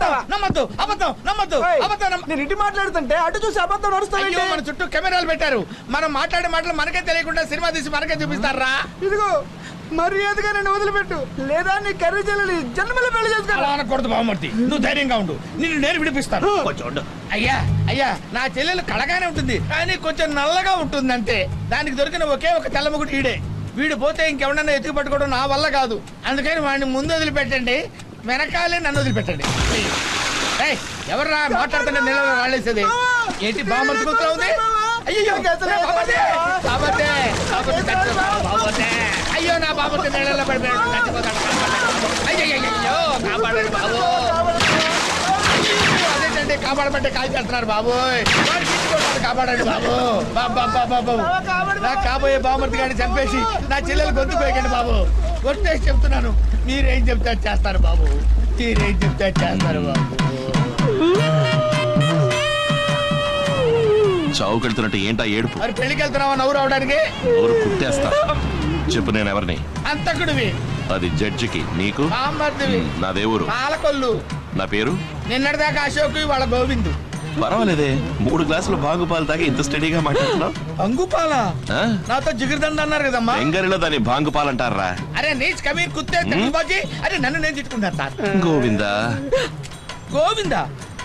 నమ్మద్దు నమ్మద్దు. అబద్ధం. నమ్మద్దు. అబద్ధం నేను ఇటు మాట్లాడుతుంటే అటు చూసి అబద్ధం నడుస్తావేంటి మన చుట్టూ కెమెరాలు పెట్టారు. మనం మాట్లాడే మాటలు మనకే తెలియకుండా సినిమా తీసి మనకే చూపిస్తారా? ఇదిగో మర్యాదగా నన్ను వదిలిపెట్టు. లేదా నీ కర్రీ చెల్లెలి జన్మలో పెళ్ళి అలా చేసుకో అనకూడదు బావమూర్తి. నువ్వు ధైర్యంగా ఉండు. నిన్ను నేను విడిపిస్తాను. కొంచెం ఉండు. అయ్యా అయ్యా నా చెల్లెలు కళగానే ఉంటుంది. కానీ కొంచెం నల్లగా ఉంటుంది అంతే దానికి దొరికిన ఒకే ఒక తెల్లముగుడు ఈడే. వీడు పోతే ఇంకెవడన్నా ఎత్తుకు పట్టుకోవడం నా వల్ల కాదు. అందుకని వాడిని ముందు వదిలిపెట్టండి. వెనకాలే నన్ను వదిలిపెట్టండి. ఎవర్రా మాట్లాడుతుంటే నీళ్ళలో రాళ్ళేసేది ఏంటి బామర్తి కూతురు ఉంది? అయ్యో అయ్యో నా బాబు నీళ్ళలో పడిపోయాడు అయ్యో అయ్యో కాపాడండి బాబు. అదేంటండి కాపాడమంటే కాల్ చేస్తున్నారు బాబు కాపాడండి బాబు. బాబా బాబు నా కాబోయే బామర్తి గారిని చంపేసి నా చెల్లెలు గొంతు పోయకండి బాబు. కొట్టేసి చెప్తున్నాను. మీరేం చెప్తే అది చేస్తారు బాబు. మీరేం చెప్తే అది చేస్తారు బాబు. చావు కడుతున్నట్టు ఏంటా ఏడుపు? మరి పెళ్ళికి వెళ్తున్నావా నవ్వు రావడానికి? ఊరు కుట్టేస్తా. చెప్పు నేను ఎవరిని? అంతకుడివి. అది జడ్జికి. నీకు? బామర్దివి. మ్, నా దేవురు పాలకొల్లు. నా పేరు? నిన్నటిదాకా అశోక్ వాళ్ళ గోవిందు. పర్వాలేదే మూడు గ్లాసులు బాగు పాలు తాగి ఇంత స్టడీగా మాట్లాడుతున్నావు. అంగుపాల? నాతో జిగిరిదండ అన్నారు కదమ్మా. బెంగాలీలో దాన్ని బాంగు పాలంటారా అరే నీచ్ కమీర్ కుత్తే బాజీ. అరే నన్ను నేను తిట్టుకుంటాను సార్. గోవిందా? గోవిందా?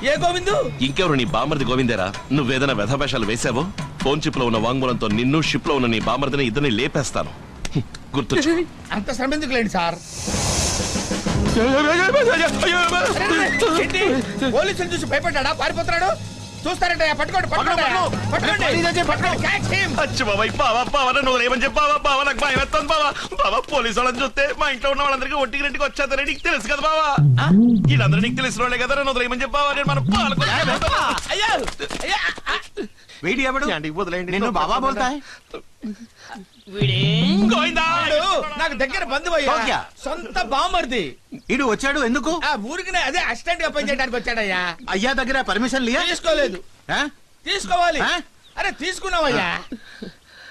ఏ గోవిందు? ఇంకెవరు నీ బామర్ది గోవిందేరా? నువ్వేదైనా వ్యధవేషాలు వేసావో ఫోన్ చిప్లో ఉన్న వాంగ్మూలంతో నిన్ను షిప్లో ఉన్న నీ బామర్దిని ఇద్దరిని లేపేస్తాను. గుర్తు అంత శ్రమ ఎందుకు లేండి సార్? పోలీసులు చూసి భయపడ్డా పారిపోతున్నాడు చూస్తారంటే పట్టుకోండి పట్టుకోండి పట్టుకోండి బావా బావా నువ్వు ఏమని చెప్పావా బావా నాకు భయం వేస్తాను బావా బావా పోలీసు వాళ్ళని చూస్తే మా ఇంట్లో ఉన్న వాళ్ళందరికీ ఒంటికి రెండుకి వచ్చేద్దరే నీకు తెలుసు కదా బావా వీళ్ళందరూ నీకు తెలిసిన వాళ్ళే కదా నువ్వు ఏమని చెప్పావా నేను మన అయ్యో అయ్యా వీడి ఎవడు వదిలేయండి నిన్ను బాబా బోల్తా నాకు దగ్గర బంధువు అయ్యా. ఓకే. సొంత బామర్ది ఇడు వచ్చాడు ఎందుకు? ఆ ఊరికి అదే అసిస్టెంట్గా పనిచేయడానికి వచ్చాడయ్యా. అయ్యా దగ్గర పర్మిషన్ లియా? తీసుకోలేదు? తీసుకోవాలి? అరే తీసుకున్నావయ్యా.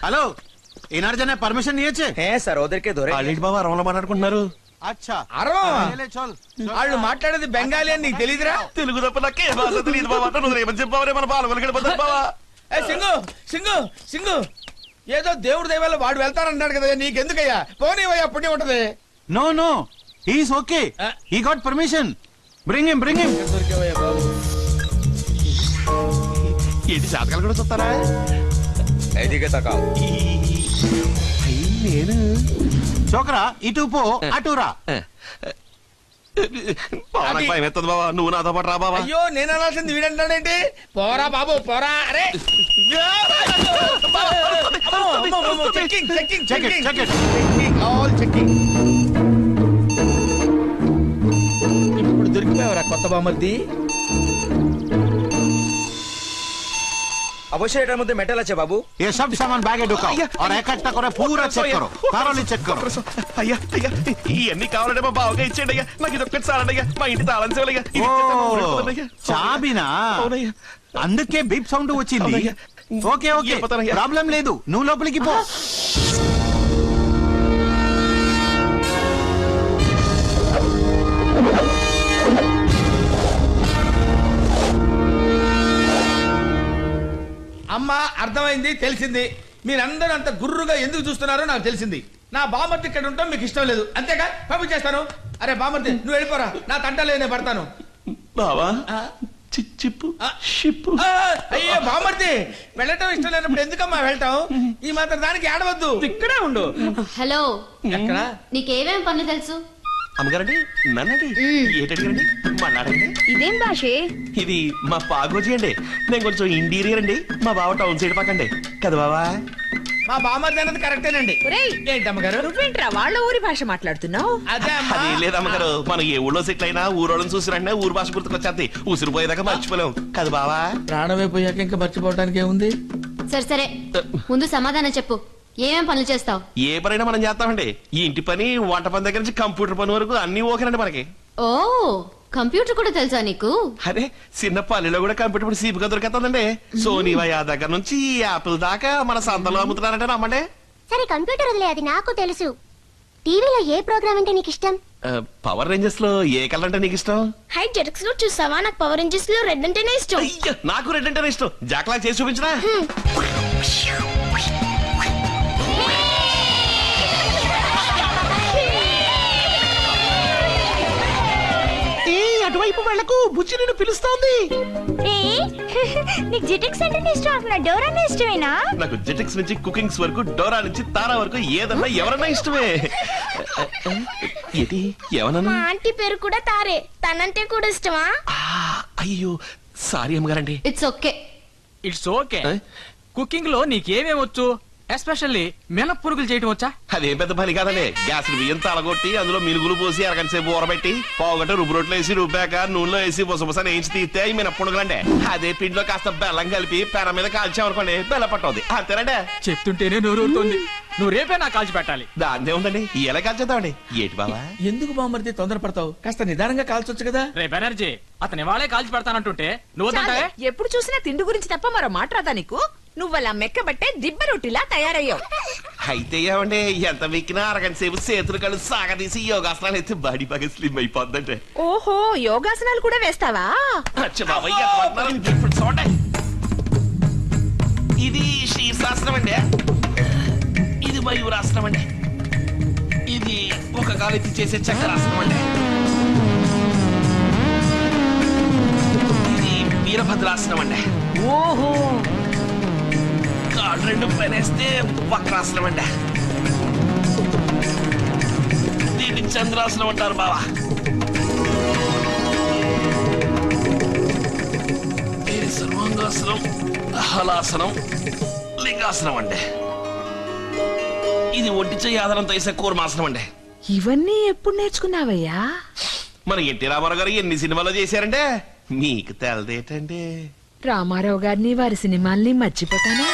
హలో జనే పర్మిషన్ నియచ్చే ఏ సార్ ఓదరికే దొరే. బాబా రమణ మాట్లాడుకుంటున్నారు. అచ్చా. వాళ్ళు మాట్లాడేది బెంగాలీ అని నీకు తెలియదురా తెలుగు తప్ప నాకే భాష తెలియదు బాబా. నువ్వు మన బావా ఏ సింగు సింగు సింగు. ఏదో దేవుడి దైవాలు వాడు వెళ్తానంటాడు కదా నీకెందుకయ్యా? పోనీవయ్యా పుణ్యం ఉంటది. No no he's okay. He got permission bring him bring him బాబు? ఏంటి జాతకాలు కూడా చూస్తారా? నేను. చోకరా ఇటు పో అటు రా. భయం ఎత్తదు బావా. నువ్వు నాతో పాటు రా బావా. అయ్యో నేను అనాల్సింది వీడంటాడేంటి? పోరా బాబు పోరా. అరే! Checking checking checking checking all ఇప్పుడు దొరికిపోయావరా కొత్త బామర్ది అయ్యా. కావాలంటే మా బావగా ఇచ్చేయండి అయ్యా. నాకు అయ్యా. మా ఇంటి తాళం చాబినా? అందుకే బీప్ సౌండ్ వచ్చింది. Okay okay. ప్రాబ్లం లేదు. నువ్వు లోపలికి పో. అమ్మ అర్థమైంది తెలిసింది. మీరందరూ అంత గుర్రుగా ఎందుకు చూస్తున్నారో నాకు తెలిసింది. నా బామర్తి ఇక్కడ ఉంటాం మీకు ఇష్టం లేదు. అంతేగా? పంపించేస్తాను. అరే బామర్తి నువ్వు వెళ్ళిపోరా. నా తంటలే నేను పడతాను. బావా ఆ? చిప్పు ఆ. షిప్పు అయ్యో బామర్తి వెళ్ళటం ఇష్టం లేనప్పుడు ఎందుకమ్మా వెళ్ళటం ఈ మాత్రం దానికి ఆడవద్దు ఇక్కడే ఉండు. హలో. ఎక్కడ? నీకేమేం పనులు తెలుసు? అమ్మగారండి నన్నండి. ఏంటండి మన్నాడండి ఇదేం భాషే? ఇది మా పాగోజీ అండి. నేను కొంచెం ఇంటీరియర్ అండి. మా బావ టౌన్ సైడ్ పక్కండి కదా బావా? మా బామర్తి అన్నది కరెక్టేనండి. ఒరేయ్ ఏంటమ్మగారు? నువ్వేంట్రా వాళ్ళ ఊరి భాష మాట్లాడుతున్నావు? అదే అమ్మా. అది లేదమ్మగారు మనం ఏ ఊళ్ళో సెటిల్ అయినా ఊరోళ్ళని చూసిరంటే ఊరు భాష గుర్తుకొచ్చేది ఉసిరిపోయేదాకా మర్చిపోలేం. కదా బావా? ప్రాణమే పోయాక ఇంకా మర్చిపోవడానికి ఏముంది? సరే సరే. ముందు సమాధానం చెప్పు. ఏమేం పనులు చేస్తావు? ఏ పనైనా మనం చేస్తామండి. ఈ ఇంటి పని వంట పని దగ్గర నుంచి కంప్యూటర్ పని వరకు అన్ని ఓకేనండి మనకి. ఓ కంప్యూటర్ కూడా తెలుసా నీకు? అరే చిన్న పల్లెలో కూడా కంప్యూటర్ పని సీపుగా దొరికేస్తుందండి. సోనీ వయా దగ్గర నుంచి యాపిల్ దాకా మన సంతలో అమ్ముతున్నారంటే నమ్మండి. సరే కంప్యూటర్ వదిలే అది నాకు తెలుసు. టీవీలో ఏ ప్రోగ్రామ్ అంటే నీకు ఇష్టం? పవర్ రేంజర్స్లో ఏ కలర్ అంటే నీకు ఇష్టం? హై జెటక్స్లో చూసావా? నాకు పవర్ ఇంజెస్లో రెడ్ అంటేనే ఇష్టం. అయ్యో, నాకు రెడ్ అంటేనే ఇష్టం. జాక్లా చేసి చూపించరా అటువైపు వెళ్ళకు బుచ్చి నిన్ను పిలుస్తోంది. నీకు జెటక్స్ అంటే ఇష్టం అసలు డోర్ అంటే ఇష్టమేనా? నాకు జెటిక్స్ నుంచి కుకింగ్స్ వరకు డోరా నుంచి తారా వరకు ఏదన్నా ఎవరన్నా ఇష్టమే. ఏది ఎవరన్నా మా ఆంటీ పేరు కూడా తారే. తనంటే కూడా ఇష్టమా? అయ్యో సారీ అమ్మగారండి. It's okay it's okay? కుకింగ్లో నీకేమేం వచ్చు ఎస్పెషల్లీ మినప్పురుగులు చేయటం వచ్చా? అదేం పెద్ద పని కాదండి గ్యాస్ బియ్యం తలగొట్టి అందులో మినుగులు పోసి అరగంట సేపు ఊరబెట్టి పావుగంట రుబ్బు రొట్టెలు వేసి రుబ్బాక నూనెలో వేసి బుసబుస వేయించి తీస్తే అవి మినప్పుడుగులండి అదే పిండిలో కాస్త బెల్లం కలిపి పెన మీద కాల్చామనుకోండి బెల్ల పట్టవుద్ది. అంతేనండి? చెప్తుంటేనే నోరూరుతోంది నువ్వు రేపే నాకు కాల్చి పెట్టాలి. దాందే ఉందండి. ఎలా కాల్చేద్దామండి. ఏటి బావా? ఎందుకు బామ్మర్ది తొందరపడతావు కాస్త నిదానంగా కాల్చొచ్చు కదా. రేపు ఎనర్జీ. అతని వాళ్ళే కాల్చి పెడతానంటుంటే నువ్వు ఎప్పుడు చూసినా తిండి గురించి తప్ప మరో మాట్లాడదా నీకు? నువ్వలా మెక్కబట్టే దిబ్బ రొట్టిలా తయారయ్యావు. అయితే ఏమండి ఎంత వెక్కినా అరగంట సేపు చేతులు కళ్ళు సాగదీసి యోగాసనాలు అయితే బాడీ బాగా స్లిమ్ అయిపోద్దంటే. ఓహో యోగాసనాలు కూడా వేస్తావా? అచ్చ బాబాయ్ ఎంత అంటున్నారు? ఇప్పుడు చూడండి ఇది శీర్షాసనం అండి. ఇది మయూరాసనం అండి. ఇది ఒక కాలు ఎత్తి చేసే చక్రాసనం అండి. ఇది వీరభద్రాసనం అండి. ఓహో రెండు పనేస్తే వక్రాసనం అండి దీన్ని చంద్రాసనం అంటారు బావా. ఇది సర్వాంగాసనం హలాసనం లింగాసనం అండి ఇది ఒంటి చెయ్యి ఆధారంతో వేసే కూర్మాసనం అండి ఇవన్నీ ఎప్పుడు నేర్చుకున్నావయ్యా? మన ఎన్టీ రామారావు గారు ఎన్ని సినిమాలు చేశారంటే? మీకు తెలదేటండి. రామారావు గారిని వారి సినిమాల్ని మర్చిపోతానా?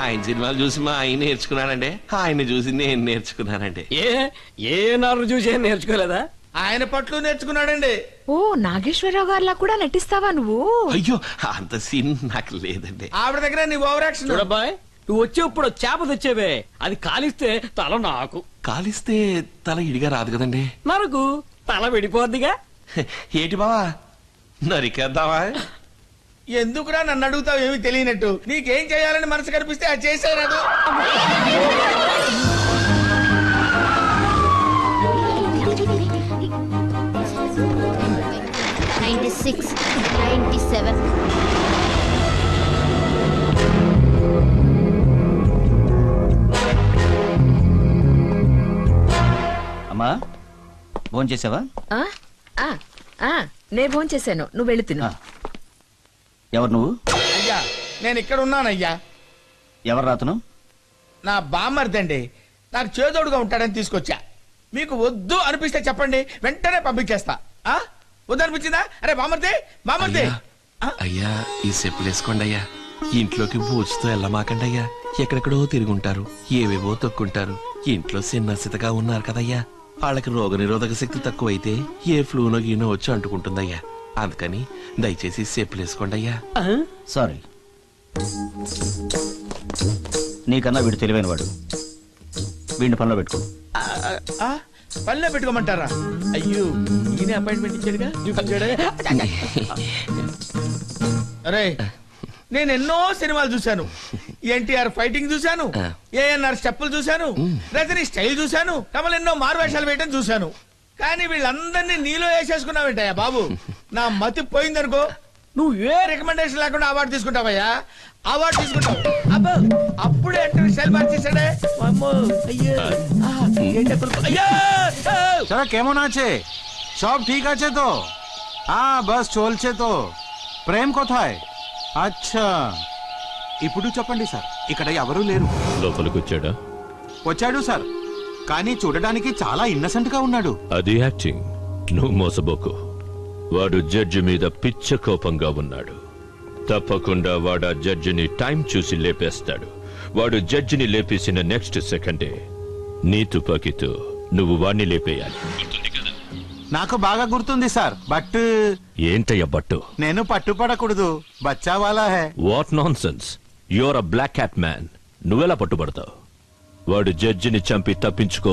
ఆయన సినిమాలు చూసి మా ఆయన నేర్చుకున్నానండి ఆయన చూసి నేను నేర్చుకున్నానండి ఏ ఏ నారు చూసి ఏం నేర్చుకోలేదా? ఆయన పట్లు నేర్చుకున్నాడండి. ఓ నాగేశ్వరరావు గారిలా కూడా నటిస్తావా నువ్వు? అయ్యో అంత సీన్ నాకు లేదండి. ఆవిడ దగ్గర నీ ఓవర్ యాక్షన్. చూడబ్బాయ్ నువ్వు వచ్చేప్పుడు చేప తెచ్చేవే. అది కాలిస్తే తల నాకు. కాలిస్తే తల ఇడిగా రాదు కదండి. నరకు తల విడిపోద్దిగా. ఏటి బావా? నరికేద్దామా? ఎందుకురా నన్ను అడుగుతావు ఏమి తెలియనట్టు? నీకేం చేయాలని మనసు కనిపిస్తే అది చేసేరాదు నైన్టీ సిక్స్ నైన్టీ సెవెన్ అమ్మా ఫోన్ చేసావా ఆ? ఆ, ఆ, నే భోంచేశాను. నువ్వు వెళ్ళి తిను. ఆ. ఎవరు నువ్వు? అయ్యా నేను ఇక్కడ ఉన్నానయ్యా. ఎవరు రాతను నా బామ్మర్దండి. నాకు చేదోడుగా ఉంటాడని తీసుకొచ్చా. మీకు వద్దు అనిపిస్తే చెప్పండి వెంటనే పంపించేస్తా. ఆ? వద్దు అనిపించిందా? అరే బామ్మర్ది బామ్మర్ది. అయ్యా, ఆ? అయ్యా ఈ చెప్పులు వేసుకోండి అయ్యా. ఇంట్లోకి బూచుతో వెళ్ళమాకండి అయ్యా. ఎక్కడెక్కడో తిరుగుంటారు ఏవేవో తొక్కుంటారు. ఇంట్లో సిన్నసితగా ఉన్నారు కదయ్యా. వాళ్ళకి రోగ నిరోధక శక్తి తక్కువైతే ఏ ఫ్లూనో గీనో వచ్చి అంటుకుంటుందయ్యా. అందుకని దయచేసి చెప్పులు వేసుకోండి అయ్యా. సారీ. నీకన్నా వీడు తెలివైన వాడు వీడిని పనిలో పెట్టుకో. ఆ? పనిలో పెట్టుకోమంటారా? అయ్యో ఈయన అపాయింట్మెంట్ ఇచ్చాడుగా? చూపించాడే? అరే నేను ఎన్నో సినిమాలు చూశాను. ఎన్టీఆర్ ఫైటింగ్ చూశాను. ఏఎన్ఆర్ స్టెప్పులు చూశాను. రజనీ స్టైల్ చూశాను. కమల్ ఎన్నో మారువేషాలు వేయటం చూశాను. కానీ వీళ్ళందరినీ నీలో వేసేసుకున్నావేంటయ్యా బాబు? నా మతి పోయిందనుకో నువ్వు ఏ రికమెండేషన్ లేకుండా అవార్డు తీసుకుంటావయ్యా? అవార్డు తీసుకుంటావు. అబ్బా అప్పుడే అంటే సెల్ మార్చేసాడే అమ్మో కేమోనా ఆ, ఏంటప్పుడు అయ్యో ఆ! જરા કેમોના ప్రేమ్ కొథాయ్. అచ్చా. ఇప్పుడు చెప్పండి సార్. ఇక్కడ ఎవరూ లేరు. లోపలికొచ్చాడా? వచ్చాడు సార్. కానీ చూడడానికి చాలా ఇన్నసెంట్గా ఉన్నాడు. అది యాక్టింగ్. నువ్వు మోసబోకు వాడు జడ్జి మీద పిచ్చ కోపంగా ఉన్నాడు. తప్పకుండా వాడు ఆ జడ్జిని టైం చూసి లేపేస్తాడు. వాడు జడ్జిని లేపేసిన నెక్స్ట్ సెకండే నీ తుపాకీతో నువ్వు వాణ్ణి లేపేయాలి. నాకు బాగా గుర్తుంది సార్ బట్ ఏంటయ్య బట్టు? నేను పట్టుపడకూడదు బచ్చా వాలా హే. What nonsense your uh black hat man. నువ్వెలా పట్టుబడతావు? వాడు జడ్జిని చంపి తప్పించుకో